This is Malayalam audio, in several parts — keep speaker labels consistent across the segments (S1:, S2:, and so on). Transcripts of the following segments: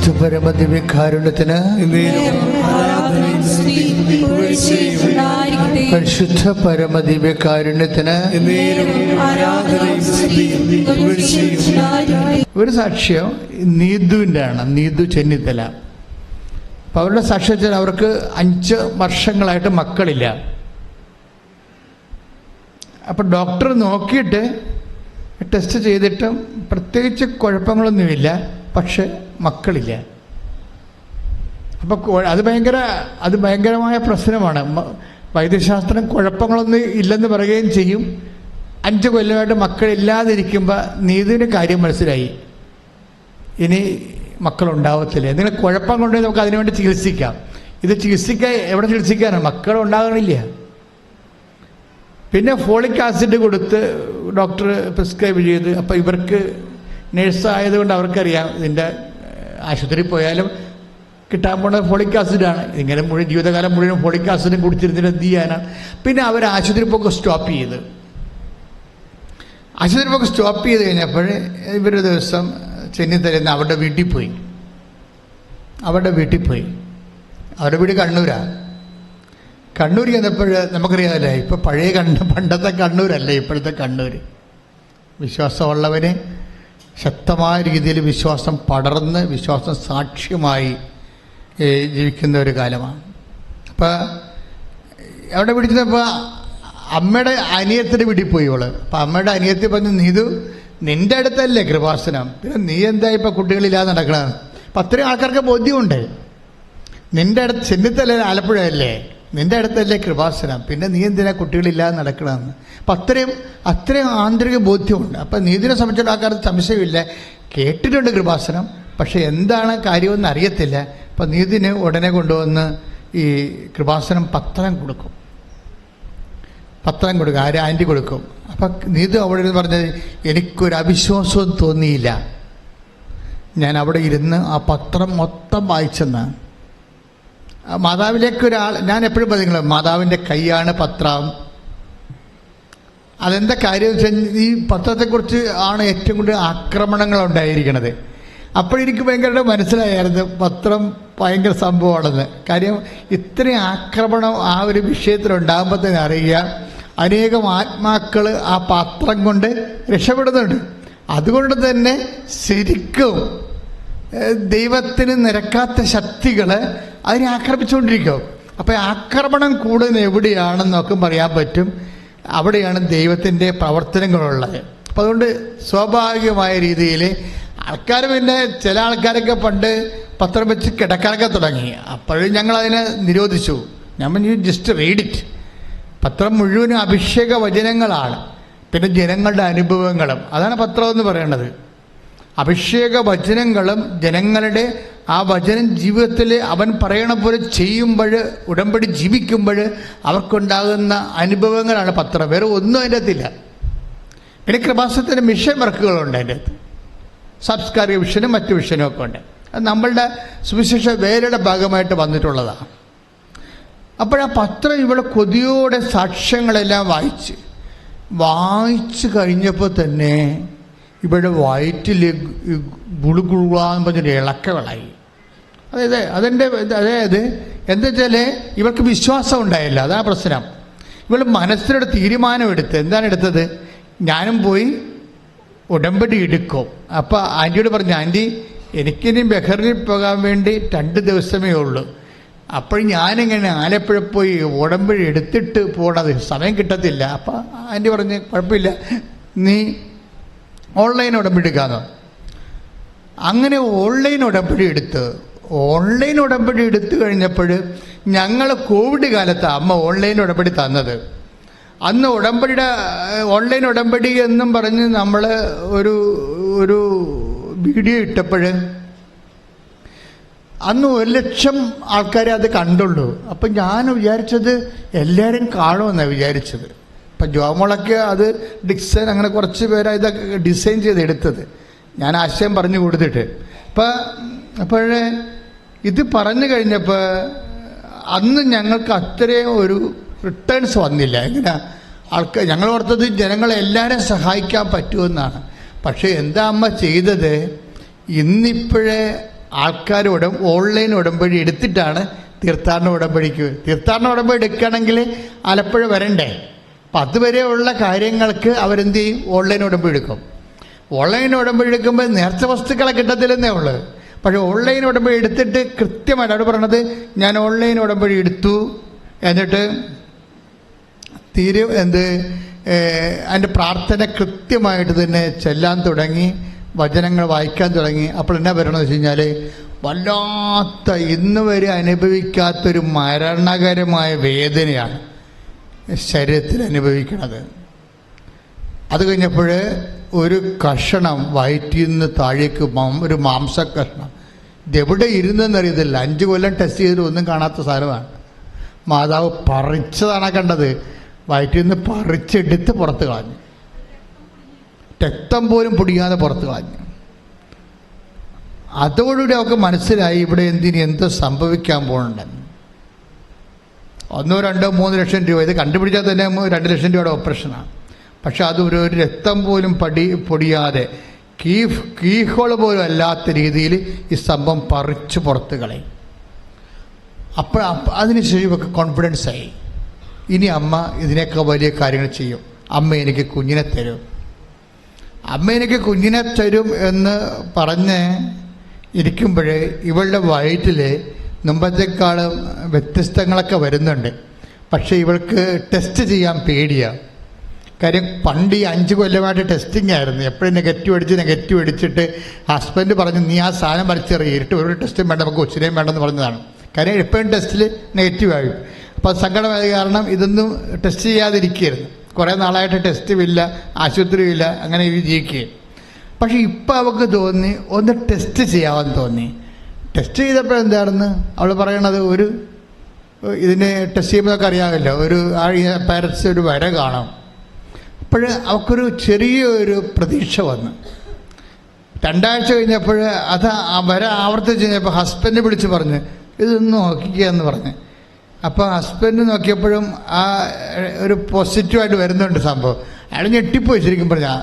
S1: പരിശുദ്ധ പരമദിവ്യകാരുണ്യത്തിന്. പരിശുദ്ധ പരമദിവ്യകാരുണ്യത്തിന് ഒരു സാക്ഷ്യം നീതുവിന്റെ ആണ് നീതു ചെന്നിത്തല അപ്പം അവരുടെ സാക്ഷ്യം വെച്ചാൽ അവർക്ക് അഞ്ച് വർഷങ്ങളായിട്ട് മക്കളില്ല അപ്പം ഡോക്ടർ നോക്കിയിട്ട് ടെസ്റ്റ് ചെയ്തിട്ടും പ്രത്യേകിച്ച് കുഴപ്പങ്ങളൊന്നുമില്ല പക്ഷെ മക്കളില്ല. അപ്പോൾ അത് ഭയങ്കര അത് ഭയങ്കരമായ പ്രശ്നമാണ്. വൈദ്യശാസ്ത്രം കുഴപ്പങ്ങളൊന്നും ഇല്ലെന്ന് പറയുകയും ചെയ്യും. അഞ്ച് കൊല്ലമായിട്ട് മക്കളില്ലാതിരിക്കുമ്പോൾ നീതിന് കാര്യം മനസ്സിലായി. ഇനി മക്കളുണ്ടാവത്തില്ല. എന്തെങ്കിലും കുഴപ്പം കൊണ്ട് നമുക്ക് അതിനുവേണ്ടി ചികിത്സിക്കാം. ഇത് ചികിത്സിക്കാൻ എവിടെ ചികിത്സിക്കാനാണ് മക്കളുണ്ടാകണില്ല. പിന്നെ ഫോളിക് ആസിഡ് കൊടുത്ത് ഡോക്ടർ പ്രിസ്ക്രൈബ് ചെയ്ത് അപ്പോൾ ഇവർക്ക് നേഴ്സ് ആയതുകൊണ്ട് അവർക്കറിയാം ഇതിന്റെ ആശുപത്രിയിൽ പോയാലും കിട്ടാൻ പോണത് ഫോളിക് ആസിഡാണ്. ഇങ്ങനെ മുഴുവൻ ജീവിതകാലം മുഴുവൻ ഫോളിക് ആസിഡും കുടിച്ചിരുന്നിട്ട് എന്ത് ചെയ്യാനാണ് പിന്നെ അവർ ആശുപത്രി പോക്ക് സ്റ്റോപ്പ് ചെയ്ത്. ആശുപത്രി പോക്ക് സ്റ്റോപ്പ് ചെയ്ത് കഴിഞ്ഞപ്പോൾ ഇവരൊരു ദിവസം ചെന്നിത്തലേന്ന് അവരുടെ വീട്ടിൽ പോയി. അവരുടെ വീട്ടിൽ പോയി. അവരുടെ വീട് കണ്ണൂരാണ് കണ്ണൂർ ചെന്നപ്പോൾ നമുക്കറിയാമല്ലേ ഇപ്പോൾ പഴയ കണ്ണ് പണ്ടത്തെ കണ്ണൂരല്ലേ ഇപ്പോഴത്തെ കണ്ണൂർ വിശ്വാസമുള്ളവന് ശക്തമായ രീതിയിൽ വിശ്വാസം പടർന്ന് വിശ്വാസം സാക്ഷ്യമായി ജീവിക്കുന്ന ഒരു കാലമാണ്. അപ്പോൾ അവിടെ പിടിച്ചപ്പോൾ അമ്മയുടെ അനിയത്തിന്റെ വീട്ടിൽ പോയി ഇവൾ. അപ്പം അമ്മയുടെ അനിയത്തി പറഞ്ഞു നീതു നിന്റെ അടുത്തല്ലേ കൃപാസനം? പിന്നെ നീ എന്താ ഇപ്പം കുട്ടികളില്ലാതെ നടക്കണത്? അപ്പം അത്രയും ആൾക്കാർക്ക് ബോധ്യമുണ്ട്. നിന്റെ അടുത്ത് ചെന്നിത്തല ആലപ്പുഴയല്ലേ? നിന്റെ അടുത്തല്ലേ കൃപാസനം. പിന്നെ നീ എന്തിനാ കുട്ടികളില്ലാതെ നടക്കണമെന്ന് അപ്പം അത്രയും അത്രയും ആന്തരിക ബോധ്യമുണ്ട്. അപ്പം നീതിനെ സംബന്ധിച്ചിടത്തോളം ആൾക്കാർക്ക് സംശയമില്ല. കേട്ടിട്ടുണ്ട് കൃപാസനം പക്ഷേ എന്താണ് കാര്യമെന്ന് അറിയത്തില്ല. അപ്പം നീതിന് ഉടനെ കൊണ്ടുവന്ന് ഈ കൃപാസനം പത്രം കൊടുക്കും. പത്രം കൊടുക്കും ആര് ആന്റി കൊടുക്കും. അപ്പം നീതു അവിടെ പറഞ്ഞത് എനിക്കൊരു അവിശ്വാസവും തോന്നിയില്ല. ഞാൻ അവിടെ ഇരുന്ന് ആ പത്രം മൊത്തം വായിച്ചെന്ന് ആ മാതാവിലേക്ക് ഒരാൾ ഞാൻ എപ്പോഴും പറയുന്നത് മാതാവിന്റെ കൈയാണ് പത്രം. അതെന്താ കാര്യം വെച്ചാൽ ഈ പത്രത്തെക്കുറിച്ച് ആണ് ഏറ്റവും കൂടുതൽ ആക്രമണങ്ങൾ ഉണ്ടായിരിക്കുന്നത് അപ്പോഴെനിക്ക് ഭയങ്കര മനസ്സിലായിരുന്നു പത്രം ഭയങ്കര സംഭവമാണെന്ന്. കാര്യം ഇത്രയും ആക്രമണം ആ ഒരു വിഷയത്തിലുണ്ടാകുമ്പോൾ തന്നെ അറിയുക അനേകം ആത്മാക്കൾ ആ പത്രം കൊണ്ട് രക്ഷപ്പെടുന്നുണ്ട്. അതുകൊണ്ട് തന്നെ ശരിക്കും ദൈവത്തിന് നിരക്കാത്ത ശക്തികളെ അതിനെ ആക്രമിച്ചുകൊണ്ടിരിക്കും. അപ്പോൾ ആക്രമണം കൂടുതൽ എവിടെയാണെന്നൊക്കെ പറയാൻ പറ്റും. അവിടെയാണ് ദൈവത്തിന്റെ പ്രവർത്തനങ്ങളുള്ളത്. അപ്പോൾ അതുകൊണ്ട് സ്വാഭാവികമായ രീതിയിൽ ആൾക്കാർ പിന്നെ ചില ആൾക്കാരൊക്കെ പണ്ട് പത്രം വെച്ച് കിടക്കാനൊക്കെ തുടങ്ങി. അപ്പോഴും ഞങ്ങൾ അതിനെ നിരോധിച്ചു യു ജസ്റ്റ് റീഡ് ഇറ്റ് പത്രം മുഴുവനും അഭിഷേക വചനങ്ങളാണ് പിന്നെ ജനങ്ങളുടെ അനുഭവങ്ങളും. അതാണ് പത്രം എന്ന് പറയുന്നത് അഭിഷേക വചനങ്ങളും ജനങ്ങളുടെ ആ വചനം ജീവിതത്തിൽ അവൻ പറയണ പോലെ ചെയ്യുമ്പോൾ ഉടമ്പടി ജീവിക്കുമ്പോൾ അവർക്കുണ്ടാകുന്ന അനുഭവങ്ങളാണ് പത്രം. വേറെ ഒന്നും അതിന്റെ അകത്തില്ല. പിന്നെ കൃപാസത്തിന്റെ മിഷൻ വർക്കുകളുണ്ട് അതിന്റെ അകത്ത്. സാംസ്കാരിക വിഷനും മറ്റു വിഷനും ഒക്കെ ഉണ്ട്. അത് നമ്മളുടെ സുവിശേഷ വേലയുടെ ഭാഗമായിട്ട് വന്നിട്ടുള്ളതാണ്. അപ്പോഴാ പത്രം ഇവിടെ കൊതിയോടെ സാക്ഷ്യങ്ങളെല്ലാം വായിച്ച് വായിച്ചു കഴിഞ്ഞപ്പോൾ തന്നെ ഇവിടെ വയറ്റിൽ ഗുളുഗുളാന്ന് പറഞ്ഞൊരു ഇളക്കകളായി അതായത് അതിന്റെ അതായത് എന്താ വെച്ചാൽ ഇവർക്ക് വിശ്വാസം ഉണ്ടായില്ല അതാ പ്രശ്നം ഇവൾ മനസ്സിലൊരു തീരുമാനമെടുത്ത് എന്താണ് എടുത്തത് ഞാനും പോയി ഉടമ്പടി എടുക്കും അപ്പോൾ ആന്റിയോട് പറഞ്ഞു ആന്റി എനിക്കിനി ബഹറിൽ പോകാൻ വേണ്ടി രണ്ട് ദിവസമേ ഉള്ളൂ അപ്പോൾ ഞാനിങ്ങനെ ആലപ്പുഴ പോയി ഉടമ്പടി എടുത്തിട്ട് പോകണത് സമയം കിട്ടത്തില്ല അപ്പോൾ ആന്റി പറഞ്ഞ് കുഴപ്പമില്ല നീ ഓൺലൈൻ ഉടമ്പടിക്കാതെ അങ്ങനെ ഓൺലൈൻ ഉടമ്പടി എടുത്ത് ഓൺലൈൻ ഉടമ്പടി എടുത്തു കഴിഞ്ഞപ്പോൾ ഞങ്ങൾ കോവിഡ് കാലത്ത് അമ്മ ഓൺലൈൻ ഉടമ്പടി തന്നത്. അന്ന് ഉടമ്പടിയുടെ ഓൺലൈൻ ഉടമ്പടി എന്നും പറഞ്ഞ് നമ്മൾ ഒരു ഒരു വീഡിയോ ഇട്ടപ്പോൾ അന്ന് ഒരു ലക്ഷം ആൾക്കാരെ അത് കണ്ടുള്ളൂ. അപ്പം ഞാൻ വിചാരിച്ചത് എല്ലാവരും കാണുമെന്നാണ് വിചാരിച്ചത്. ഇപ്പം ജോമോളൊക്കെ അത് ഡിക്സൺ അങ്ങനെ കുറച്ച് പേരാ ഇതൊക്കെ ഡിസൈൻ ചെയ്ത് എടുത്തത്. ഞാൻ ആശയം പറഞ്ഞു കൊടുത്തിട്ട്. അപ്പം അപ്പോഴേ ഇത് പറഞ്ഞു കഴിഞ്ഞപ്പോൾ അന്ന് ഞങ്ങൾക്ക് അത്രയും ഒരു റിട്ടേൺസ് വന്നില്ല. എങ്ങനെ? ആൾക്കാർ ഞങ്ങൾ ഓർത്തത് ജനങ്ങളെ എല്ലാവരും സഹായിക്കാൻ പറ്റുമെന്നാണ്. പക്ഷേ എന്താ അമ്മ ചെയ്തത്? ഇന്നിപ്പോഴേ ആൾക്കാർ ഉട ഓൺലൈൻ ഉടമ്പടി എടുത്തിട്ടാണ് തീർത്ഥാടന ഉടമ്പടിക്ക്. തീർത്ഥാടന ഉടമ്പടി എടുക്കുകയാണെങ്കിൽ ആലപ്പുഴ വരണ്ടേ? അപ്പം അതുവരെയുള്ള കാര്യങ്ങൾക്ക് അവരെന്ത് ചെയ്യും? ഓൺലൈൻ ഉടമ്പടി എടുക്കും. ഓൺലൈൻ ഉടമ്പടി എടുക്കുമ്പോൾ നേർച്ച വസ്തുക്കളെ കിട്ടത്തില്ലെന്നേ ഉള്ളൂ. പക്ഷേ ഓൺലൈൻ ഉടമ്പടി എടുത്തിട്ട് കൃത്യമായിട്ട് അവിടെ പറഞ്ഞത് ഞാൻ ഓൺലൈൻ ഉടമ്പടി എടുത്തു. എന്നിട്ട് തീരെ എന്ത് എന്റെ പ്രാർത്ഥന കൃത്യമായിട്ട് തന്നെ ചെല്ലാൻ തുടങ്ങി വചനങ്ങൾ വായിക്കാൻ തുടങ്ങി. അപ്പോൾ എന്നാ വരണമെന്ന് വെച്ച് കഴിഞ്ഞാൽ വല്ലാത്ത ഇന്നുവരെ അനുഭവിക്കാത്തൊരു മരണകരമായ വേദനയാണ്. ശരീരത്തിൽ അനുഭവിക്കുന്നത് അത് കഴിഞ്ഞപ്പോൾ ഒരു കഷണം വയറ്റിൽ നിന്ന് താഴേക്ക് ഒരു മാംസ കഷ്ണം ഇതെവിടെ ഇരുന്നെന്നറിയത്തില്ല. അഞ്ച് കൊല്ലം ടെസ്റ്റ് ചെയ്തിട്ട് ഒന്നും കാണാത്ത സാധനമാണ് മാതാവ് പറിച്ചതാണ് കണ്ടത്. വയറ്റിൽ നിന്ന് പറിച്ചെടുത്ത് പുറത്ത് കളഞ്ഞു. രക്തം പോലും പൊടിയാതെ പുറത്ത് കളഞ്ഞു. അതോടുകൂടി അവർക്ക് മനസ്സിലായി ഇവിടെ എന്തിന് എന്ത് സംഭവിക്കാൻ പോകുന്നുണ്ടെന്ന്. ഒന്നോ രണ്ടോ മൂന്ന് ലക്ഷം രൂപ. ഇത് കണ്ടുപിടിച്ചാൽ തന്നെ രണ്ട് ലക്ഷം രൂപയുടെ ഓപ്പറേഷനാണ്. പക്ഷെ അത് ഒരു ഒരു രക്തം പോലും പടി പൊടിയാതെ കീഫ് കീഹോൾ പോലും അല്ലാത്ത രീതിയിൽ ഈ സംഭവം പറിച്ച് പുറത്ത് കളയും. അപ്പോൾ അതിനുശേഷം ഇവർക്ക് കോൺഫിഡൻസ് ആയി. ഇനി അമ്മ ഇതിനേക്കാൾ വലിയ കാര്യങ്ങൾ ചെയ്യും. അമ്മ എനിക്ക് കുഞ്ഞിനെ തരും. അമ്മ എനിക്ക് കുഞ്ഞിനെ തരും എന്ന് പറഞ്ഞ് ഇരിക്കുമ്പോഴേ ഇവളുടെ വയറ്റിൽ മുമ്പത്തേക്കാളും വ്യത്യസ്തങ്ങളൊക്കെ വരുന്നുണ്ട്. പക്ഷേ ഇവൾക്ക് ടെസ്റ്റ് ചെയ്യാൻ പേടിയാണ് കാര്യം പണ്ട് ഈ അഞ്ച് കൊല്ലമായിട്ട് ടെസ്റ്റിംഗ് ആയിരുന്നു. എപ്പോഴും നെഗറ്റീവ് അടിച്ച് നെഗറ്റീവ് അടിച്ചിട്ട് ഹസ്ബൻഡ് പറഞ്ഞു നീ ആ സാധനം വലിച്ചെറിയ. ഇരുട്ട് ഒരു ടെസ്റ്റും വേണ്ട. നമുക്ക് കൊച്ചിനെയും വേണ്ടെന്ന് പറഞ്ഞതാണ്. കാര്യം എപ്പോഴും ടെസ്റ്റിൽ നെഗറ്റീവ് ആയി. അപ്പോൾ സങ്കടമായ കാരണം ഇതൊന്നും ടെസ്റ്റ് ചെയ്യാതിരിക്കുകയായിരുന്നു. കുറേ നാളായിട്ട് ടെസ്റ്റുമില്ല ആശുപത്രിയില്ല അങ്ങനെ ഇത് ജീവിക്കുകയും പക്ഷേ ഇപ്പോൾ അവൾക്ക് തോന്നി ഒന്ന് ടെസ്റ്റ് ചെയ്യാമെന്ന് തോന്നി. ടെസ്റ്റ് ചെയ്തപ്പോൾ എന്താണെന്ന് അവൾ പറയണത് ഒരു ഇതിനെ ടെസ്റ്റ് ചെയ്യുമ്പോൾ നമുക്ക് അറിയാമല്ലോ ഒരു ആ പാരസ് ഒരു വര കാണാം. അപ്പോൾ അവൾക്കൊരു ചെറിയൊരു പ്രതീക്ഷ വന്നു. രണ്ടാഴ്ച കഴിഞ്ഞപ്പോൾ അത് ആ വര ആവർത്തിച്ച് കഴിഞ്ഞപ്പോൾ ഹസ്ബൻഡ് വിളിച്ച് പറഞ്ഞ് ഇതൊന്ന് നോക്കിക്കുക എന്ന് പറഞ്ഞ്. അപ്പോൾ ഹസ്ബൻഡ് നോക്കിയപ്പോഴും ആ ഒരു പോസിറ്റീവായിട്ട് വരുന്നുണ്ട് സംഭവം. അയാൾ ഞെട്ടിപ്പോയി ശരിക്കും പറഞ്ഞാൽ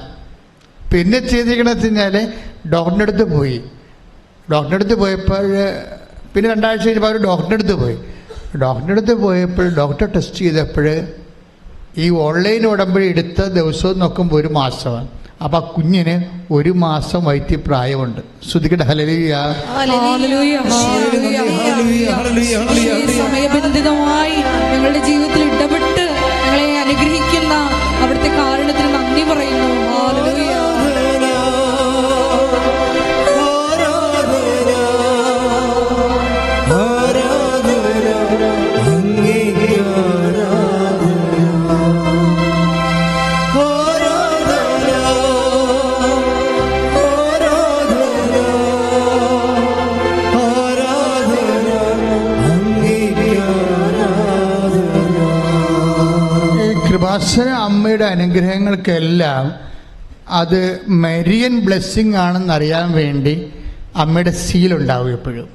S1: പിന്നെ ചെയ്തിരിക്കണമെന്ന് വെച്ച് കഴിഞ്ഞാൽ ഡോക്ടറിന്റെ അടുത്ത് പോയി. ഡോക്ടറിന്റെ അടുത്ത് പോയപ്പോൾ പിന്നെ രണ്ടാഴ്ച കഴിഞ്ഞപ്പോൾ അവർ ഡോക്ടറിന്റെ അടുത്ത് പോയി. ഡോക്ടറിന്റെ അടുത്ത് പോയപ്പോൾ ഡോക്ടർ ടെസ്റ്റ് ചെയ്തപ്പോൾ ഈ ഓൺലൈൻ ഉടമ്പടി എടുത്ത ദിവസവും നോക്കുമ്പോൾ ഒരു മാസമാണ്. അപ്പം കുഞ്ഞിന് ഒരു മാസം വൈദ്യപ്രായമുണ്ട് ശ്രുതിക്കട്ടെ ഹലലിയ
S2: സമയബന്ധിതമായി ഞങ്ങളുടെ ജീവിതത്തിൽ ഇടപെട്ട് ഞങ്ങളെ അനുഗ്രഹിക്കുന്ന അവിടുത്തെ കാരണത്തിന് നന്ദി പറയുന്നു.
S1: ഈ അമ്മയുടെ അനുഗ്രഹങ്ങൾക്കെല്ലാം അത് മെരിയൻ ബ്ലെസ്സിങ് ആണെന്ന് അറിയാൻ വേണ്ടി അമ്മയുടെ സീലുണ്ടാവും എപ്പോഴും.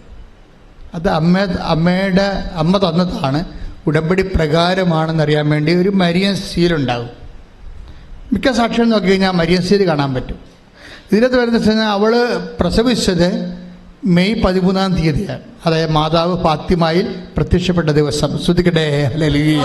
S1: അത് അമ്മ അമ്മയുടെ അമ്മ തന്നതാണ് ഉടമ്പടി പ്രകാരമാണെന്ന് അറിയാൻ വേണ്ടി ഒരു മരിയൻ സീലുണ്ടാവും. മിക്ക സാക്ഷ്യം നോക്കി കഴിഞ്ഞാൽ മരിയൻ സീൽ കാണാൻ പറ്റും. ഇതിനകത്ത് വരുന്ന അവൾ പ്രസവിച്ചത് മെയ് പതിമൂന്നാം തീയതിയാണ് അതായത് മാതാവ് ഫാത്തിമായിൽ പ്രത്യക്ഷപ്പെട്ട ദിവസം. ശ്രദ്ധിക്കട്ടെ. ഹല്ലേലൂയ.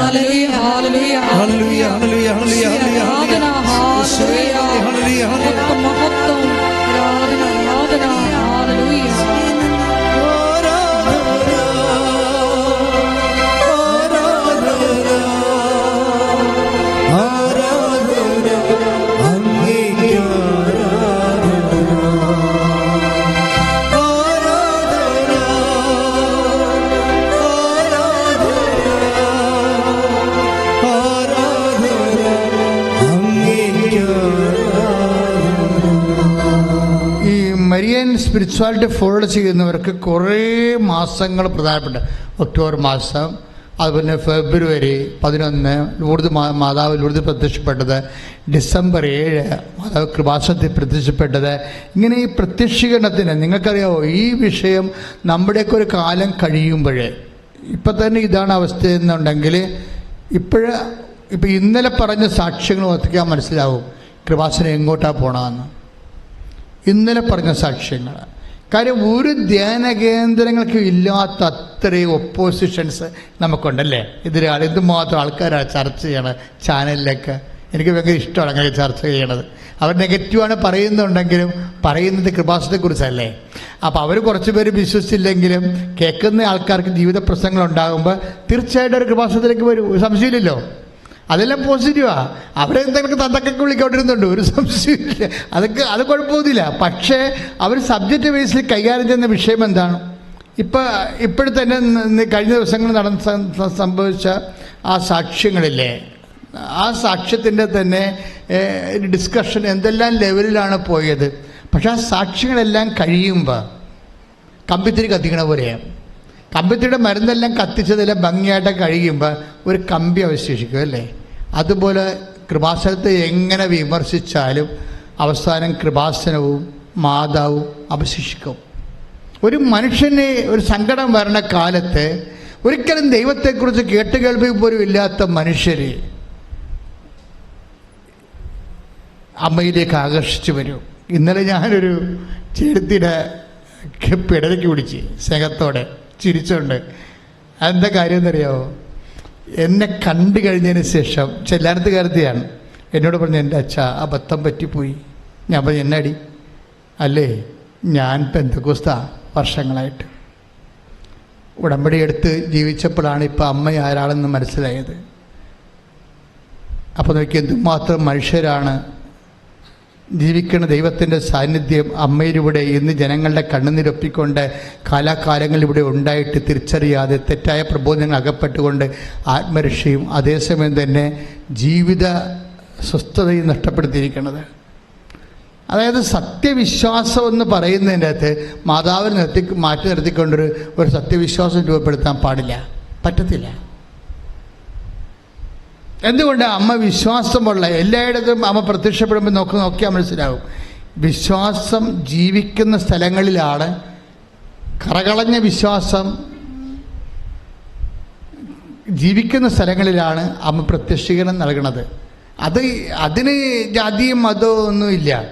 S1: സ്പിരിച്വാലിറ്റി ഫോളോ ചെയ്യുന്നവർക്ക് കുറേ മാസങ്ങൾ പ്രധാനപ്പെട്ട ഒക്ടോബർ മാസം അതുപോലെ ഫെബ്രുവരി പതിനൊന്ന് ലൂർദ് മാതാവ് ലൂർദ് പ്രത്യക്ഷപ്പെട്ടത് ഡിസംബർ ഏഴ് മാതാവ് കൃപാസത്തിൽ പ്രത്യക്ഷപ്പെട്ടത്. ഇങ്ങനെ ഈ പ്രത്യക്ഷീകരണത്തിന് നിങ്ങൾക്കറിയാമോ ഈ വിഷയം നമ്മുടെയൊക്കെ ഒരു കാലം കഴിയുമ്പോൾ ഇപ്പം തന്നെ ഇതാണ് അവസ്ഥ എന്നുണ്ടെങ്കിൽ ഇപ്പോഴ് ഇപ്പം ഇന്നലെ പറഞ്ഞ സാക്ഷ്യങ്ങൾ ഒത്തിക്കാൻ മനസ്സിലാവും കൃപാസനം എങ്ങോട്ടാണ് പോകണമെന്ന് ഇന്നലെ പറഞ്ഞ സാക്ഷ്യങ്ങൾ കാര്യം ഒരു ധ്യാന കേന്ദ്രങ്ങൾക്ക് ഇല്ലാത്ത അത്രയും ഒപ്പോസിഷൻസ് നമുക്കുണ്ടല്ലേ? എതിരാൾ എന്തുമാത്രം ആൾക്കാരാണ് ചർച്ച ചെയ്യണത് ചാനലിലൊക്കെ. എനിക്ക് ഭയങ്കര ഇഷ്ടമാണ് അങ്ങനെ ചർച്ച ചെയ്യണത്. അവർ നെഗറ്റീവാണ് പറയുന്നുണ്ടെങ്കിലും പറയുന്നത് കൃപാസത്തെക്കുറിച്ചല്ലേ അപ്പോൾ അവർ കുറച്ച് പേര് വിശ്വസിച്ചില്ലെങ്കിലും കേൾക്കുന്ന ആൾക്കാർക്ക് ജീവിത പ്രശ്നങ്ങൾ ഉണ്ടാകുമ്പോൾ തീർച്ചയായിട്ടും ഒരു കൃപാസത്തിലേക്ക് വരും. സംശയമില്ലല്ലോ? അതെല്ലാം പോസിറ്റീവാ അവരെ എന്തെങ്കിലും തന്തക്കൊക്കെ വിളിക്കൊണ്ടിരുന്നുണ്ട്. ഒരു സംശയമില്ല അതൊക്കെ അത് കുഴപ്പമൊന്നുമില്ല. പക്ഷേ അവർ സബ്ജക്റ്റ് ബേസിൽ കൈകാര്യം ചെയ്യുന്ന വിഷയം എന്താണ്? ഇപ്പം ഇപ്പോഴത്തെ തന്നെ കഴിഞ്ഞ ദിവസങ്ങളിൽ നടന്ന സംഭവിച്ച ആ സാക്ഷ്യങ്ങളില്ലേ? ആ സാക്ഷ്യത്തിന്റെ തന്നെ ഡിസ്കഷൻ എന്തെല്ലാം ലെവലിലാണ് പോയത്? പക്ഷെ ആ സാക്ഷ്യങ്ങളെല്ലാം കഴിയുമ്പോൾ കമ്പിത്തിരി കത്തിക്കണ പോലെയാണ് കമ്പിത്തിരിയുടെ മരുന്നെല്ലാം കത്തിച്ചതെല്ലാം ഭംഗിയായിട്ട് കഴിയുമ്പോൾ ഒരു കമ്പി അവശേഷിക്കും അല്ലേ? അതുപോലെ കൃപാസനത്തെ എങ്ങനെ വിമർശിച്ചാലും അവസാനം കൃപാസനവും മാതാവും അവശേഷിക്കും. ഒരു മനുഷ്യനെ ഒരു സങ്കടം വരണ കാലത്ത് ഒരിക്കലും ദൈവത്തെക്കുറിച്ച് കേട്ടുകേൾവി പോലും ഇല്ലാത്ത മനുഷ്യരെ അമ്മയിലേക്ക് ആകർഷിച്ചു വരും. ഇന്നലെ ഞാനൊരു ചെടുത്തിയുടെ പിടലയ്ക്ക് പിടിച്ച് സ്നേഹത്തോടെ ചിരിച്ചുകൊണ്ട് അതെന്താ കാര്യം എന്നറിയാമോ എന്നെ കണ്ടു കഴിഞ്ഞതിന് ശേഷം ചെല്ലാനത്തുകാരത്തെയാണ് എന്നോട് പറഞ്ഞു എന്റെ അച്ഛ അബദ്ധം പറ്റിപ്പോയി. ഞാൻ പറഞ്ഞു എന്നടി? അല്ലേ ഞാൻ പെന്തക്കുസ്ത വർഷങ്ങളായിട്ട്. ഉടമ്പടി എടുത്ത് ജീവിച്ചപ്പോഴാണ് ഇപ്പോൾ അമ്മ ആരാളെന്ന് മനസ്സിലായത്. അപ്പോൾ നോക്കി എന്തുമാത്രം മനുഷ്യരാണ് ജീവിക്കുന്ന ദൈവത്തിന്റെ സാന്നിധ്യം അമ്മയിലൂടെ ഇന്ന് ജനങ്ങളുടെ കണ്ണുനിരപ്പിക്കൊണ്ട് കാലാകാലങ്ങൾ ഇവിടെ ഉണ്ടായിട്ട് തിരിച്ചറിയാതെ തെറ്റായ പ്രബോധനങ്ങൾ അകപ്പെട്ടുകൊണ്ട് ആത്മരക്ഷയും അതേസമയം തന്നെ ജീവിത സ്വസ്ഥതയും നഷ്ടപ്പെടുത്തിയിരിക്കുന്നത്. അതായത് സത്യവിശ്വാസം എന്ന് പറയുന്നതിന്റെ അകത്ത് മാതാവിനെ നിർത്തി മാറ്റി നിർത്തിക്കൊണ്ടൊരു ഒരു സത്യവിശ്വാസം രൂപപ്പെടുത്താൻ പാടില്ല. പറ്റത്തില്ല. എന്തുകൊണ്ട് അമ്മ വിശ്വാസമുള്ള എല്ലായിടത്തും അമ്മ പ്രത്യക്ഷപ്പെടുമ്പോൾ നോക്കി നോക്കിയാൽ മനസ്സിലാവും വിശ്വാസം ജീവിക്കുന്ന സ്ഥലങ്ങളിലാണ് കറകളഞ്ഞ വിശ്വാസം ജീവിക്കുന്ന സ്ഥലങ്ങളിലാണ് അമ്മ പ്രത്യക്ഷീകരണം നൽകുന്നത്. അത് അതിന് ജാതിയും മതവും ഒന്നുമില്ല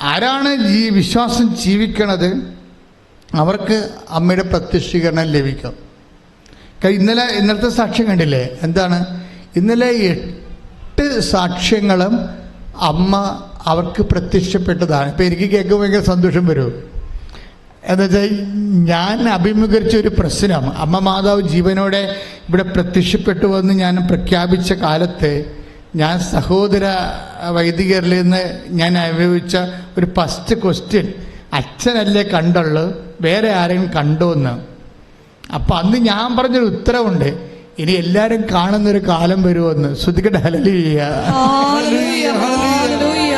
S1: ആരാണ് ജീ വിശ്വാസം ജീവിക്കണത്? അവർക്ക് അമ്മയുടെ പ്രത്യക്ഷീകരണം ലഭിക്കും. ഇന്നലെ ഇന്നലത്തെ സാക്ഷ്യം കണ്ടില്ലേ? എന്താണ്? ഇന്നലെ എട്ട് സാക്ഷ്യങ്ങളും അമ്മ അവർക്ക് പ്രത്യക്ഷപ്പെട്ടതാണ്. ഇപ്പം എനിക്ക് കേൾക്കുമ്പോൾ ഭയങ്കര സന്തോഷം വരും. എന്ന് വെച്ചാൽ ഞാൻ അഭിമുഖീകരിച്ച ഒരു പ്രശ്നം അമ്മ മാതാവ് ജീവനോടെ ഇവിടെ പ്രത്യക്ഷപ്പെട്ടു വന്ന് ഞാൻ പ്രഖ്യാപിച്ച കാലത്ത് ഞാൻ സഹോദര വൈദികരിൽ നിന്ന് ഞാൻ അനുഭവിച്ച ഒരു ഫസ്റ്റ് ക്വസ്റ്റ്യൻ അച്ഛനല്ലേ കണ്ടുള്ളൂ വേറെ ആരെങ്കിലും കണ്ടോ എന്ന് അപ്പം അന്ന് ഞാൻ പറഞ്ഞൊരു ഉത്തരവുണ്ട്. ഇനി എല്ലാവരും കാണുന്നൊരു കാലം വരുമെന്ന് ശ്രദ്ധിക്കട്ടെ ഹലലിയ
S2: ഹല്ലേലൂയ,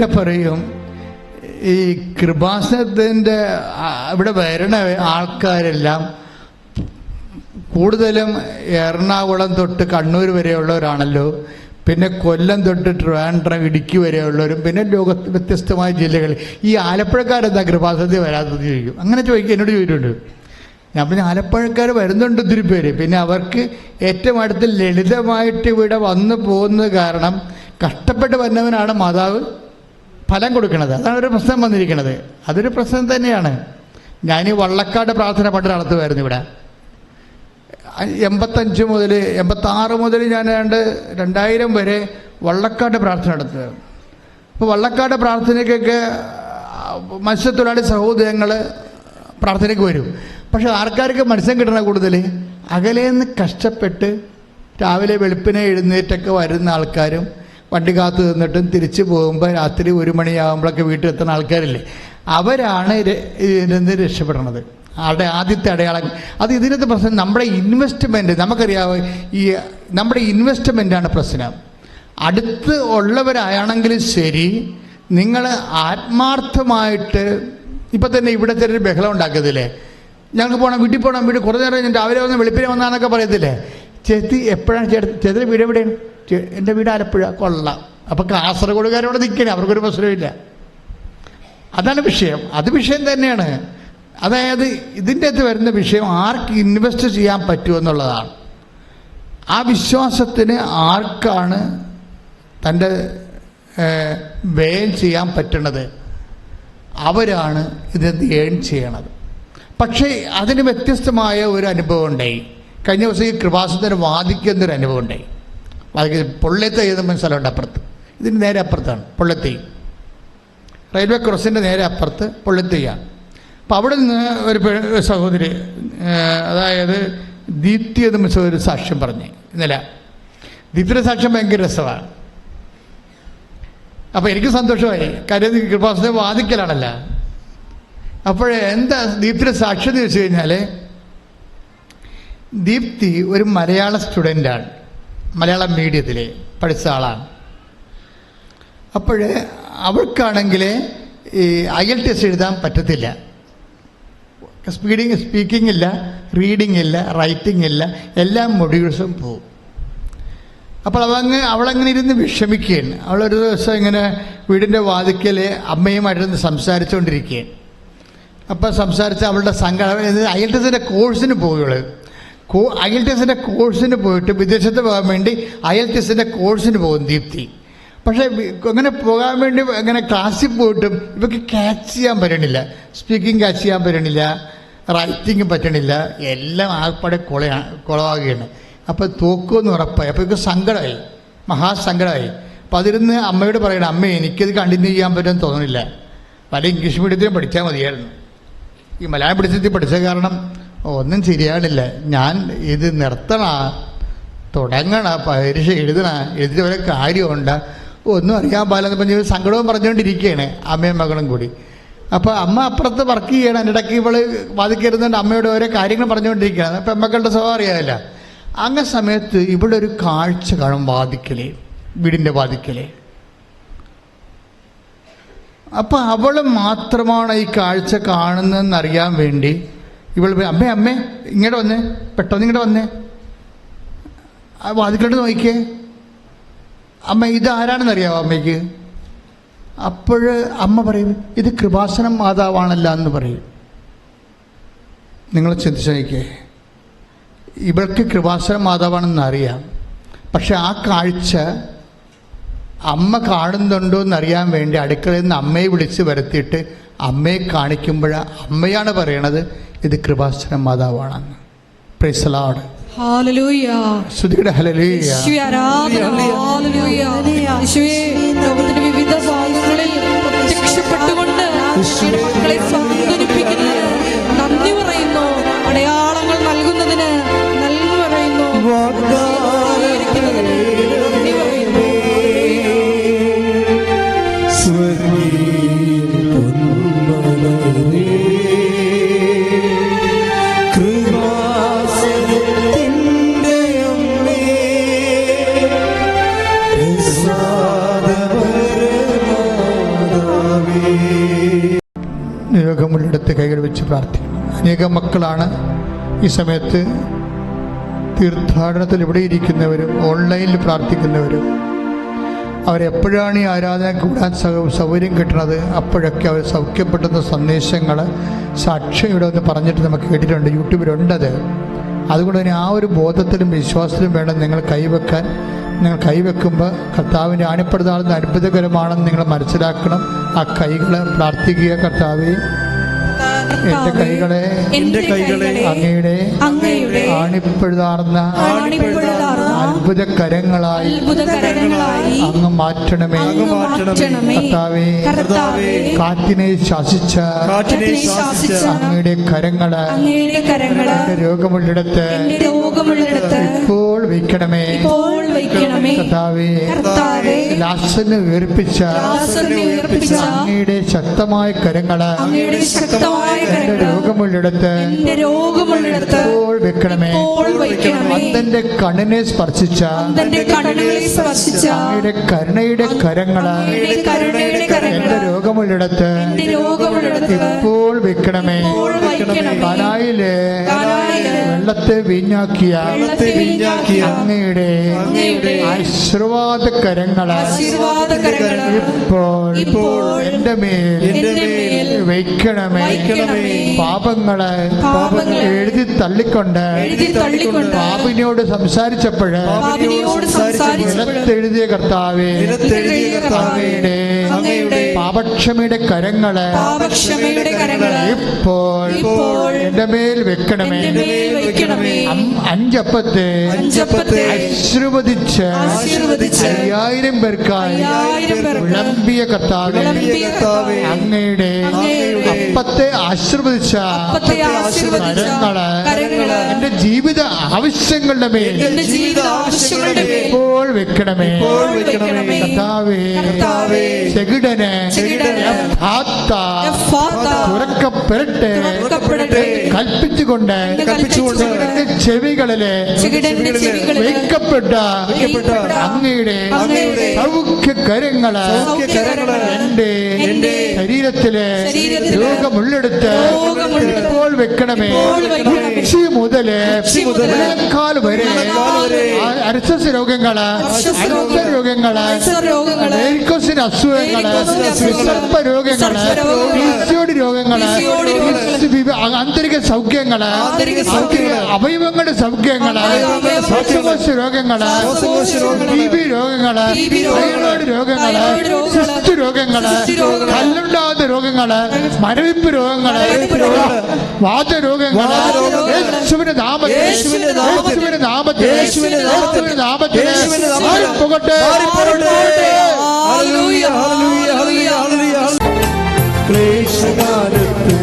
S1: പിന്നെ പറയും ഈ കൃപാസനത്തിന്റെ ഇവിടെ വരണ ആൾക്കാരെല്ലാം കൂടുതലും എറണാകുളം തൊട്ട് കണ്ണൂർ വരെയുള്ളവരാണല്ലോ. പിന്നെ കൊല്ലം തൊട്ട് ട്രിവാൻഡ്രം ഇടുക്കി വരെയുള്ളവരും പിന്നെ ലോക വ്യത്യസ്തമായ ജില്ലകൾ ഈ ആലപ്പുഴക്കാരെന്താ കൃപാസനത്തിൽ വരാത്തത് ചോദിക്കും. അങ്ങനെ ചോദിക്കും എന്നോട് ചോദിച്ചിട്ടുണ്ട് ഞാൻ പിന്നെ ആലപ്പുഴക്കാർ വരുന്നുണ്ട് ഒത്തിരി പേര്. പിന്നെ അവർക്ക് ഏറ്റവും അടുത്ത് ലളിതമായിട്ട് ഇവിടെ വന്നു പോകുന്നത് കാരണം കഷ്ടപ്പെട്ട് വന്നവനാണ് മാതാവ്. ഫലം കൊടുക്കുന്നത്. അതാണ് ഒരു പ്രശ്നം വന്നിരിക്കുന്നത്. അതൊരു പ്രശ്നം തന്നെയാണ്. ഞാൻ ഈ വള്ളക്കാട് പ്രാർത്ഥന പണ്ട് നടത്തുമായിരുന്നു ഇവിടെ. എൺപത്തഞ്ച് മുതൽ എൺപത്താറ് മുതൽ ഞാൻ ഏതാണ്ട് രണ്ടായിരം വരെ വള്ളക്കാട് പ്രാർത്ഥന നടത്തുക. അപ്പോൾ വള്ളക്കാട് പ്രാർത്ഥനയ്ക്കൊക്കെ മത്സ്യത്തൊഴിലാളി സഹോദരങ്ങൾ പ്രാർത്ഥനയ്ക്ക് വരും. പക്ഷേ ആൾക്കാർക്ക് മത്സ്യം കിട്ടണ കൂടുതൽ അകലേന്ന് കഷ്ടപ്പെട്ട് രാവിലെ വെളുപ്പിനെ എഴുന്നേറ്റൊക്കെ വരുന്ന ആൾക്കാരും വണ്ടി കാത്തു നിന്നിട്ടും തിരിച്ചു പോകുമ്പോൾ രാത്രി ഒരു മണിയാകുമ്പോഴൊക്കെ വീട്ടിൽ എത്തുന്ന ആൾക്കാരില്ലേ? അവരാണ് ഇതിന് രക്ഷപ്പെടുന്നത് ആരുടെ ആദ്യത്തെ അടയാളം. അത് ഇതിനകത്ത് പ്രശ്നം നമ്മുടെ ഇൻവെസ്റ്റ്മെന്റ് നമുക്കറിയാം ഈ നമ്മുടെ ഇൻവെസ്റ്റ്മെന്റാണ് പ്രശ്നം. അടുത്ത് ഉള്ളവരായാണെങ്കിലും ശരി നിങ്ങൾ ആത്മാർത്ഥമായിട്ട് ഇപ്പം തന്നെ ഇവിടെ ഒരു ബഹളം ഉണ്ടാക്കത്തില്ലേ? ഞങ്ങൾക്ക് പോകണം വീട്ടിൽ പോകണം വീട്ടിൽ കുറേ നേരം രാവിലെ വന്ന് വെളുപ്പിനെ വന്നാന്നൊക്കെ പറയത്തില്ലേ? ചേച്ചി എപ്പോഴാണ് ചേട്ടൻ ചേട്ടന്റെ വീട് എവിടെയാണ്? ചേ- എന്റെ വീട് ആലപ്പുഴ. കൊള്ളാം. അപ്പം കാസർഗോഡുകാരോട് നിൽക്കണേ. അവർക്കൊരു പ്രശ്നമില്ല അതാണ് വിഷയം. അത് വിഷയം തന്നെയാണ്. അതായത് ഇതിന്റെ അകത്ത് വരുന്ന വിഷയം ആർക്ക് ഇൻവെസ്റ്റ് ചെയ്യാൻ പറ്റുമെന്നുള്ളതാണ് ആ വിശ്വാസത്തിന് ആർക്കാണ് തന്റെ വേം ചെയ്യാൻ പറ്റണത്? അവരാണ് ഇത് ഏൺ ചെയ്യണത്. പക്ഷേ അതിന് വ്യത്യസ്തമായ ഒരു അനുഭവം ഉണ്ടായി. കഴിഞ്ഞ ദിവസം ഈ കൃപാസത്തിന് വാദിക്കുന്നൊരു അനുഭവം ഉണ്ടായി. വാദിക്ക പൊള്ളത്തെ എഴുതുമ്പോൾ സ്ഥലമുണ്ട് അപ്പുറത്ത്. ഇതിന് നേരെ അപ്പുറത്താണ് പൊള്ളത്തി. റെയിൽവേ ക്രോസിന്റെ നേരെ അപ്പുറത്ത് പൊള്ളത്തിയാണ് അപ്പോൾ അവിടെ നിന്ന് ഒരു സഹോദരി അതായത് ദീപ്തി എന്ന് ഒരു സാക്ഷ്യം പറഞ്ഞു ഇന്നലെ. ദീപ്തിയുടെ സാക്ഷ്യം ഭയങ്കര രസമാണ്. അപ്പോൾ എനിക്ക് സന്തോഷമായി. കാര്യം കൃപാസനെ വാദിക്കലാണല്ലോ. അപ്പോൾ എന്താ ദീപ്തിയുടെ സാക്ഷ്യം എന്ന് വെച്ച് കഴിഞ്ഞാൽ ദീപ്തി ഒരു മലയാള സ്റ്റുഡന്റാണ്. മലയാളം മീഡിയത്തിൽ പഠിച്ച ആളാണ്. അപ്പോൾ അവൾക്കാണെങ്കിൽ ഈ എൽ ടെസ്റ്റ് എഴുതാൻ പറ്റത്തില്ല. സ്പീഡിങ് സ്പീക്കിംഗ് ഇല്ല റീഡിംഗ് ഇല്ല റൈറ്റിംഗ് ഇല്ല എല്ലാ മൊഡ്യൂൾസും പോവും. അപ്പോൾ അവങ്ങ് അവളങ്ങനെ ഇരുന്ന് വിഷമിക്കുകയാണ്. അവളൊരു ദിവസം ഇങ്ങനെ വീടിന്റെ വാതിക്കൽ അമ്മയുമായിട്ടിരുന്ന് സംസാരിച്ചുകൊണ്ടിരിക്കുകയാണ്. അപ്പോൾ സംസാരിച്ച് അവളുടെ സങ്കടം എസിന്റെ കോഴ്സിന് പോവുകൾ കോ എസിന്റെ കോഴ്സിന് പോയിട്ട് വിദേശത്ത് പോകാൻ വേണ്ടി എസിന്റെ കോഴ്സിന് പോകും ദീപ്തി. പക്ഷേ അങ്ങനെ പോകാൻ വേണ്ടി അങ്ങനെ ക്ലാസ്സിൽ പോയിട്ടും ഇവർക്ക് ക്യാച്ച് ചെയ്യാൻ പറ്റണില്ല. സ്പീക്കിംഗ് ക്യാച്ച് ചെയ്യാൻ പറ്റണില്ല. റൈറ്റിംഗ് പറ്റണില്ല. എല്ലാം ആകപ്പാടെ കുള കുളവാകുകയാണ്. അപ്പോൾ തോക്കുമെന്ന് ഉറപ്പായി. അപ്പോൾ ഇവർക്ക് സങ്കടമായി. മഹാസങ്കടമായി. അപ്പം അതിരുന്ന് അമ്മയോട് പറയണം അമ്മ എനിക്കത് കണ്ടിന്യൂ ചെയ്യാൻ പറ്റുമെന്ന് തോന്നുന്നില്ല പല ഇംഗ്ലീഷ് മീഡിയത്തിലും പഠിച്ചാൽ മതിയായിരുന്നു. ഈ മലയാളം പഠിച്ചത്തിൽ പഠിച്ച കാരണം ഒന്നും ശരിയാണില്ല ഞാൻ ഇത് നിർത്തണ തുടങ്ങണ പരീക്ഷ എഴുതണ എഴുതിയ ഒരു കാര്യമുണ്ട് ഒന്നും അറിയാൻ പാടില്ലെന്ന് പറഞ്ഞ് സങ്കടവും പറഞ്ഞുകൊണ്ടിരിക്കുകയാണ് അമ്മയും മകളും കൂടി. അപ്പോൾ അമ്മ അപ്പുറത്ത് വർക്ക് ചെയ്യണം എന്റെ ഇടയ്ക്ക് ഇവൾ വാദിക്കരുന്നുണ്ട് അമ്മയോട് ഓരോ കാര്യങ്ങൾ പറഞ്ഞുകൊണ്ടിരിക്കുകയാണ്. അപ്പം മക്കളുടെ സ്വഭാവം അറിയാമല്ല. അങ്ങനെ സമയത്ത് ഇവിടെ ഒരു കാഴ്ച കാണും വാദിക്കലേ വീടിന്റെ വാദിക്കലേ അപ്പൊ അവൾ മാത്രമാണ് ഈ കാഴ്ച കാണുന്നതെന്നറിയാൻ വേണ്ടി ഇവൾ അമ്മേ അമ്മേ ഇങ്ങോട്ട് വന്നേ പെട്ടെന്ന് ഇങ്ങോട്ട് വന്നേ. ആ വാതിക്കലോട്ട് നോക്കിയേ. അമ്മ ഇത് ആരാണെന്ന് അറിയാവോ അമ്മയ്ക്ക്? അപ്പോൾ അമ്മ പറയും ഇത് കൃപാസനം മാതാവാണല്ല എന്ന് പറയും. നിങ്ങൾ ചിന്തിച്ചു നോക്കിയേ. ഇവൾക്ക് കൃപാസനം മാതാവാണെന്ന് അറിയാം പക്ഷെ ആ കാഴ്ച അമ്മ കാണുന്നുണ്ടോ എന്നറിയാൻ വേണ്ടി അടുക്കളയിൽ നിന്ന് അമ്മയെ വിളിച്ച് വരുത്തിയിട്ട് അമ്മയെ കാണിക്കുമ്പോൾ അമ്മയാണ് പറയണത്. ഇത് കൃപാസന മാതാവാണ് പ്രൈസലാട് ശ്രുതിയുടെ ഹലലീയ
S2: ലോകത്തിന്റെ വിവിധ ഭാഗങ്ങളിൽ പ്രത്യക്ഷപ്പെട്ടുകൊണ്ട് അങ്ങയുടെ മക്കളെ
S1: പ്രാർത്ഥിക്കണം അനേകം മക്കളാണ് ഈ സമയത്ത് തീർത്ഥാടനത്തിൽ ഇവിടെ ഇരിക്കുന്നവരും ഓൺലൈനിൽ പ്രാർത്ഥിക്കുന്നവരും. അവരെപ്പോഴാണ് ഈ ആരാധന കൂടാൻ സൗകര്യം കിട്ടുന്നത്? അപ്പോഴൊക്കെ അവർ സൗഖ്യപ്പെട്ടുന്ന സന്ദേശങ്ങൾ സാക്ഷിയുടെ ഒന്ന് പറഞ്ഞിട്ട് നമുക്ക് കേട്ടിട്ടുണ്ട്. യൂട്യൂബിലുണ്ടത് അതുകൊണ്ട് തന്നെ ആ ഒരു ബോധത്തിലും വിശ്വാസത്തിലും വേണം നിങ്ങൾ കൈവെക്കാൻ. നിങ്ങൾ കൈവെക്കുമ്പോൾ കർത്താവിന്റെ ആണിപ്പെടുത്താവുന്ന അത്ഭുതകരമാണെന്ന് നിങ്ങൾ മനസ്സിലാക്കണം. ആ കൈകൾ പ്രാർത്ഥിക്കുക കർത്താവെ. എന്റെ കൈകളെ
S2: എന്റെ കൈകളെ
S1: അങ്ങയുടെ
S2: അങ്ങയുടെ
S1: ആണിപ്പെടുതാർന്ന
S2: ആണിപ്പഴുതാർന്ന
S1: അത്ഭുത കരങ്ങളായി
S2: അത്ഭുതകരങ്ങളായി
S1: അങ്ങ് മാറ്റണമേ.
S3: അങ്ങ് മാറ്റണമേ.
S1: കർത്താവേ
S3: കർത്താവേ
S1: കാറ്റിനെ ശാസിച്ച അങ്ങയുടെ കരങ്ങൾ
S3: അങ്ങയുടെ കരങ്ങൾ
S1: എന്റെ രോഗമുള്ളിടത്ത് ഇപ്പോൾ വയ്ക്കണമേ. കർത്താവേ ലാസന് ഉയർപ്പിച്ച അങ്ങയുടെ ശക്തമായ
S3: കരങ്ങൾ
S1: എന്റെ രോഗമുള്ളിടത്ത്
S3: രോഗമുള്ളിടത്ത്
S1: ഇപ്പോൾ വെക്കണമേ അന്തന്റെ കണ്ണിനെ സ്പർശിച്ച
S3: സ്പർശിച്ച
S1: അങ്ങയുടെ കരുണയുടെ കരങ്ങൾ
S3: അങ്ങയുടെ കരുണയുടെ
S1: എന്റെ രോഗമുള്ളിടത്ത് ഇപ്പോൾ വെക്കണമേ.
S3: കാനായിൽ
S1: വെള്ളത്തെ വീഞ്ഞാക്കിയ അങ്ങയുടെ
S3: ആശീർവാദകരങ്ങളെ
S1: ആശീർവാദ
S3: കരങ്ങൾ
S1: ഇപ്പോൾ
S3: ഇപ്പോൾ
S1: എന്റെ മേൽ വയ്ക്കണമേ. പാപങ്ങളെ എഴുതി തള്ളിക്കൊണ്ട് പാപിനോട്
S3: സംസാരിച്ചപ്പോൾ
S1: നിലത്തെഴുതിയ കർത്താവേ
S3: കർത്താവയുടെ
S1: പാപക്ഷമയുടെ കരങ്ങളെ
S3: പാപക്ഷമയുടെ കരങ്ങൾ
S1: ഇപ്പോൾ എന്റെ മേൽ വെക്കണമേ. അഞ്ചപ്പത്തെ
S3: അഞ്ചപ്പത്തെ
S1: ആശീർവദിച്ച്
S3: ആശീർവദിച്ച്
S1: അയ്യായിരം പേർക്കായി വിളമ്പിയ കർത്താവേ. അങ്ങയുടെ അപ്പത്തെ ആശീർവദിച്ച
S3: കരങ്ങൾ
S1: എന്റെ ജീവിത ആവശ്യങ്ങളുടെ മേൽ ഇപ്പോൾ വെക്കണമേ.
S3: കത്താവേ
S1: കർത്താവേ. ചെകിടന് എഫ്ഫാത്ത തുറക്കപ്പെടട്ടെ. കൽപ്പിച്ചുകൊണ്ട്
S3: കൽപ്പിച്ചുകൊണ്ട്
S1: ചെവികളിലെ വയ്ക്കപ്പെട്ട അങ്ങയുടെ
S3: അങ്ങയുടെ
S1: സൗഖ്യ കരങ്ങൾ
S2: സൗഖ്യകരങ്ങൾ
S1: എന്റെ ശരീരത്തിലെ രോഗമുള്ളിടത്ത് ഇപ്പോൾ വെക്കണമേ.
S3: ഇപ്പോൾ മുതൽ
S1: ഉച്ചി മുതൽ
S3: ഉച്ചി
S1: വരെ. അരസസ്
S3: രോഗങ്ങൾ
S1: അൾസർ
S3: രോഗങ്ങൾ
S1: വേരിക്കോസിന് അസുഖങ്ങൾ വിസർപ്പ
S3: രോഗങ്ങൾ
S1: പിസിയോടി രോഗങ്ങൾ ആന്തരിക
S3: സൗഖ്യങ്ങൾ
S1: അവയവങ്ങളുടെ
S3: സൗഖ്യങ്ങൾ
S1: ശ്വാസകോശ
S3: രോഗങ്ങൾ
S1: ടി ബി
S3: രോഗങ്ങൾ
S1: തൈറോയ്ഡ്
S3: രോഗങ്ങൾ
S1: സിസ്റ്റ്
S3: രോഗങ്ങൾ
S1: കല്ലുണ്ടാകുന്ന രോഗങ്ങൾ മരവിപ്പ് രോഗങ്ങൾ
S3: വാതരോഗങ്ങൾ,
S1: യേശുവിന്റെ നാമത്തിൽ
S2: യേശുവിന്റെ നാമത്തിൽ,
S1: യേശുവിന്റെ നാമത്തിൽ
S2: യേശുവിന്റെ നാമത്തിൽ,
S1: മാറിപ്പോകട്ടെ
S2: മാറിപ്പോകട്ടെ.
S3: ഹല്ലേലൂയ,
S2: ഹല്ലേലൂയ, ഹല്ലേലൂയ, ഹല്ലേലൂയ. ക്ലേശകാലത്ത്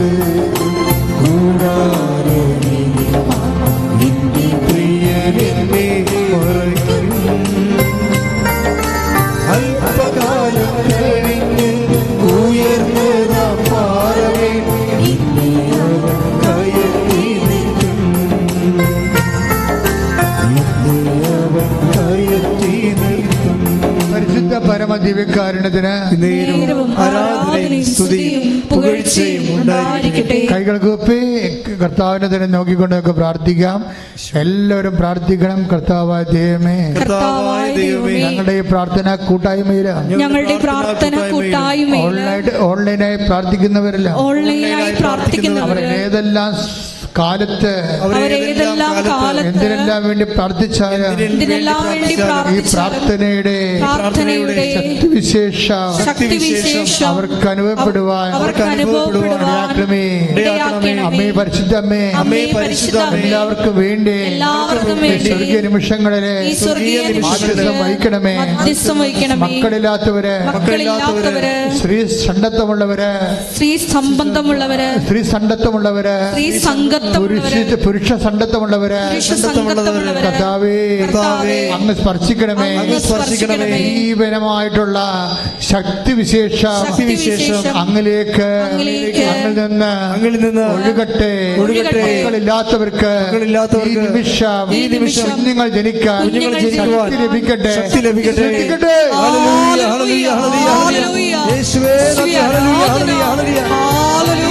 S1: ദിവ്യകാരുണ്യത്തിന്
S3: കൈകൾക്ക് ആരാധനയും സ്തുതിയും പുകഴ്ചയും ഉണ്ടായിരിക്കട്ടെ.
S1: കൈകൾ കൂപ്പി കർത്താവിനെ തന്നെ നോക്കിക്കൊണ്ടൊക്കെ നമുക്ക് പ്രാർത്ഥിക്കാം. എല്ലാവരും പ്രാർത്ഥിക്കണം. കർത്താവായ ദൈവമേ. ഞങ്ങളുടെ ഈ പ്രാർത്ഥന കൂട്ടായ്മയിൽ
S3: ഞങ്ങളുടെ പ്രാർത്ഥന
S1: ഓൺലൈനായി പ്രാർത്ഥിക്കുന്നവരല്ല
S3: ഓൺലൈനായി പ്രാർത്ഥിക്കുന്നവർ
S1: ഏതെല്ലാം കാലത്ത് എന്തിനെല്ലാം വേണ്ടി പ്രാർത്ഥിച്ചാലും ഈ പ്രാർത്ഥനയുടെ ശക്തിവിശേഷം
S3: ശക്തിവിശേഷം
S1: അവർക്ക് അനുഭവപ്പെടുവാൻ
S3: അവർക്ക് അനുഭവപ്പെടുവാൻ
S1: ഇടയാക്കണമേ. അമ്മേ പരിശുദ്ധ അമ്മേ
S3: അമ്മേ പരിശുദ്ധ അമ്മേ,
S1: എല്ലാവർക്കും വേണ്ടി.
S3: എല്ലാവർക്കും വേണ്ടി.
S1: സ്വർഗീയ നിമിഷങ്ങളിലെ വഹിക്കണമേ. മക്കളില്ലാത്തവര്
S3: മക്കളില്ലാത്തവര്.
S1: സ്ത്രീ സണ്ടത്വമുള്ളവര്
S3: സ്ത്രീ സംബന്ധമുള്ളവര്.
S1: സ്ത്രീ സണ്ടത്വമുള്ളവര്
S3: സ്ത്രീ സംഘത്തമുള്ളവര്
S1: പുരുഷ കർത്താവേ
S3: കർത്താവേ,
S1: അങ്ങ് സ്പർശിക്കണമേ
S3: അങ്ങ് സ്പർശിക്കണമേ.
S1: ജീവനമായിട്ടുള്ള ശക്തിവിശേഷം
S3: ശക്തിവിശേഷം
S1: അങ്ങിലേക്ക്
S3: അങ്ങിലേക്ക്
S1: അങ്ങിൽ നിന്ന്
S2: അങ്ങിൽ നിന്ന്
S1: ഒഴുകട്ടെ
S2: ഒഴുകട്ടെ.
S1: മക്കളില്ലാത്തവർക്ക്
S2: മക്കളില്ലാത്തവർക്ക്
S1: ഈ നിമിഷം
S3: ഈ നിമിഷം
S1: കുഞ്ഞുങ്ങൾ ജനിക്കാൻ
S3: കുഞ്ഞുങ്ങൾ
S2: ജനിക്കുവാൻ
S1: ശക്തി ലഭിക്കട്ടെ
S2: ശക്തി ലഭിക്കട്ടെ.
S1: ലഭിക്കട്ടെ
S2: ഹല്ലേലൂയ, ഹല്ലേലൂയ, ഹല്ലേലൂയ. യേശുവേ, ഹല്ലേലൂയ, ഹല്ലേലൂയ, ഹല്ലേലൂയ.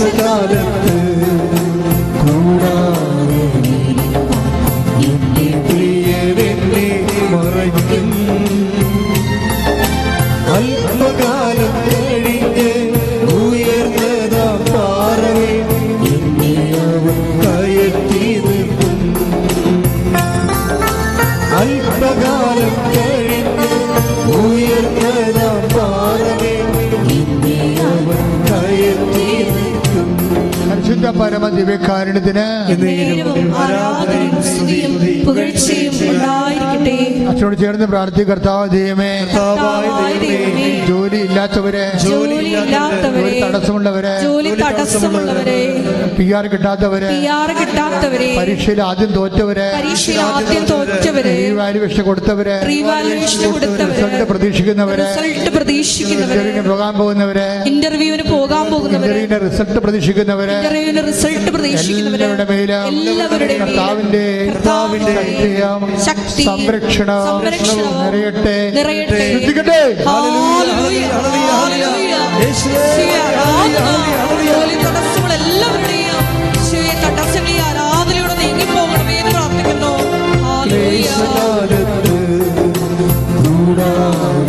S2: ക്ലേശകാലത്ത്
S1: ദിവ്യകാരുണ്യത്തിന്
S3: അച്ഛനോട്
S1: ചേർന്ന് പ്രാർത്ഥി കർത്താവ് ദൈവമേ ജോലി ഇല്ലാത്തവരെ തടസ്സമുള്ളവരെ പി ആർ കിട്ടാത്തവരെ പരീക്ഷയിൽ ആദ്യം തോറ്റവരെ
S2: പരീക്ഷയിൽ ആദ്യം തോറ്റവരെ
S1: റീവാലുവേഷൻ കൊടുത്തവരെ റിസൾട്ട് പ്രതീക്ഷിക്കുന്നവരെ ഇന്റർവ്യൂവിന് പോകാൻ പോകുന്നവരെ
S2: ഇന്റർവ്യൂവിന് പോകാൻ പോകുന്നവരെ
S1: റിസൾട്ട് പ്രതീക്ഷിക്കുന്നവര്
S2: റിസൾട്ട് പ്രതീക്ഷിക്കുന്നവരെ
S1: എല്ലാവരുടെ കർത്താവിന്റെ
S2: കർത്താവിന്റെ ശക്തി,
S1: സംരക്ഷണം നിറയട്ടെ.
S2: നിറയട്ടെ.
S1: ശ്രദ്ധിക്കട്ടെ.
S3: കൂടാതെ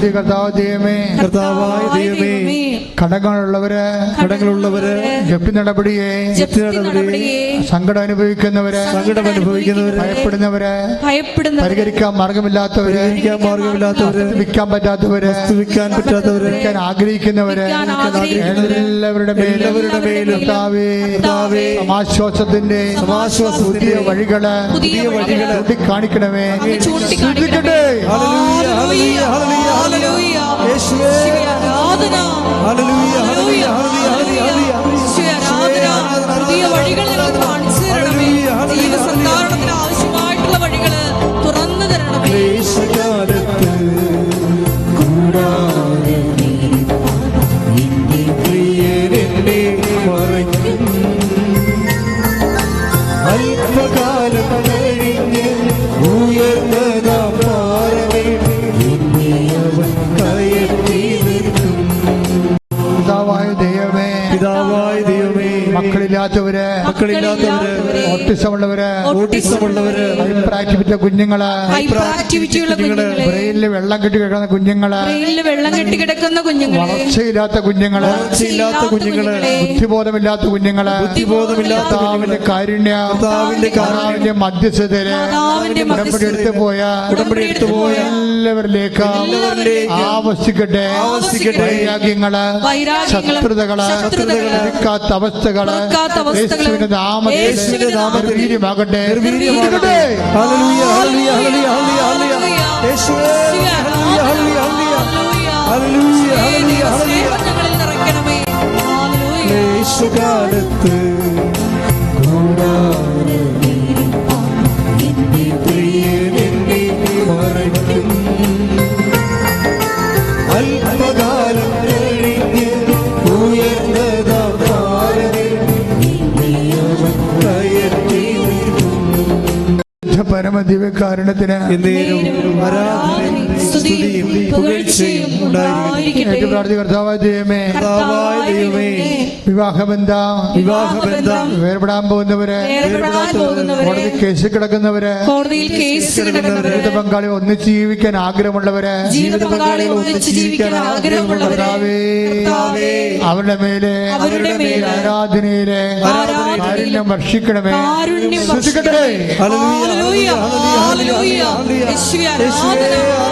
S1: പ്രാർത്ഥി കർത്താവ് ദൈവമേ
S3: കർത്താവായ ദൈവമേ
S1: കടങ്ങളുള്ളവര്
S3: കടങ്ങളുള്ളവര്
S1: ജപ്തി നടപടിയെ
S2: ജപ്തി നടപടിയെ
S1: സങ്കടം അനുഭവിക്കുന്നവര്
S3: സങ്കടം അനുഭവിക്കുന്നവര്
S1: ഭയപ്പെടുന്നവര്
S2: ഭയപ്പെടുന്ന
S1: പരിഹരിക്കാൻ മാർഗമില്ലാത്തവര്
S3: പരിഹരിക്കാൻ മാർഗമില്ലാത്തവര്
S1: വിൽക്കാൻ പറ്റാത്തവര്
S3: വിൽക്കാൻ പറ്റാത്തവര്
S1: വിൽക്കാൻ ആഗ്രഹിക്കുന്നവര് എല്ലാവരുടെ
S3: എല്ലാവരുടെ മേലും
S1: സമാശ്വാസത്തിന്റെ
S3: സമാശ്വാസ
S1: പുതിയ വഴികൾ
S2: പുതിയ വഴികൾ
S1: ചൂണ്ടിക്കാണിക്കണമേ.
S2: അങ്ങ് ആരാധന.
S1: മക്കളില്ലാത്തവര്
S3: മക്കളില്ലാത്തവര്
S1: ഓട്ടിസമുള്ളവര്
S3: ഓട്ടിസമുള്ളവര്
S1: ഹൈപ്പർ ആക്ടിവിറ്റി കുഞ്ഞുങ്ങൾ
S2: ഹൈപ്പർ ആക്ടിവിറ്റിയുള്ള കുഞ്ഞുങ്ങളെ
S1: ബ്രെയിനിൽ വെള്ളം കെട്ടി കിടക്കുന്ന
S2: കുഞ്ഞുങ്ങൾ വെള്ളം കെട്ടിക്കിടക്കുന്ന കുഞ്ഞുങ്ങൾ
S1: വളർച്ചയില്ലാത്ത കുഞ്ഞുങ്ങൾ
S3: വളർച്ചയില്ലാത്ത കുഞ്ഞുങ്ങൾ
S1: ബുദ്ധിബോധമില്ലാത്ത കുഞ്ഞുങ്ങൾ
S3: ബുദ്ധിബോധമില്ലാത്ത
S1: കർത്താവിന്റെ കാരുണ്യ
S3: കർത്താവിന്റെ
S1: കർത്താവിന്റെ
S2: മധ്യസ്ഥതയിൽ
S1: ഉടമ്പടി എടുത്തു പോയ
S3: ഉടമ്പടി എടുത്തു പോയ
S1: എല്ലാവരിലേക്ക്
S3: ആവസിക്കട്ടെ.
S1: വൈരാഗ്യങ്ങൾ
S2: ശത്രുതകൾ
S1: എടുക്കാത്ത
S2: അവസ്ഥകൾ
S1: യേശുവിന്റെ നാമത്തിൽ
S2: യേശുവിന്റെ നാമത്തിൽ
S1: പരമദിവ്യകാരുണ്യത്തിന്
S3: കാരണത്തിന് ആരാധനയും സ്തുതിയും പുകഴ്ചയും
S1: വിവാഹബന്ധം
S3: വിവാഹബന്ധം.
S1: വേർപെടാൻ പോകുന്നവര് കോടതി കേസിൽ കിടക്കുന്നവര്.
S2: കോടതിയിൽ കേസ് കിടക്കുന്നവരെ.
S1: ജീവിത പങ്കാളി ഒന്നിച്ച് ജീവിക്കാൻ ആഗ്രഹമുള്ളവര്.
S2: ജീവിത ഒന്നിച്ച് ജീവിക്കാൻ ആഗ്രഹമുള്ളവരെ.
S1: അവരുടെ മേലെ
S2: അവരുടെ മേലെ.
S1: ആരാധനയിലെ കാരുണ്യം വർഷിക്കണമേ.
S2: കാരുണ്യം
S1: ഹല്ലേലൂയ
S2: ഹല്ലേലൂയ, ഹല്ലേലൂയ. യേശുവേ, ആരാധന,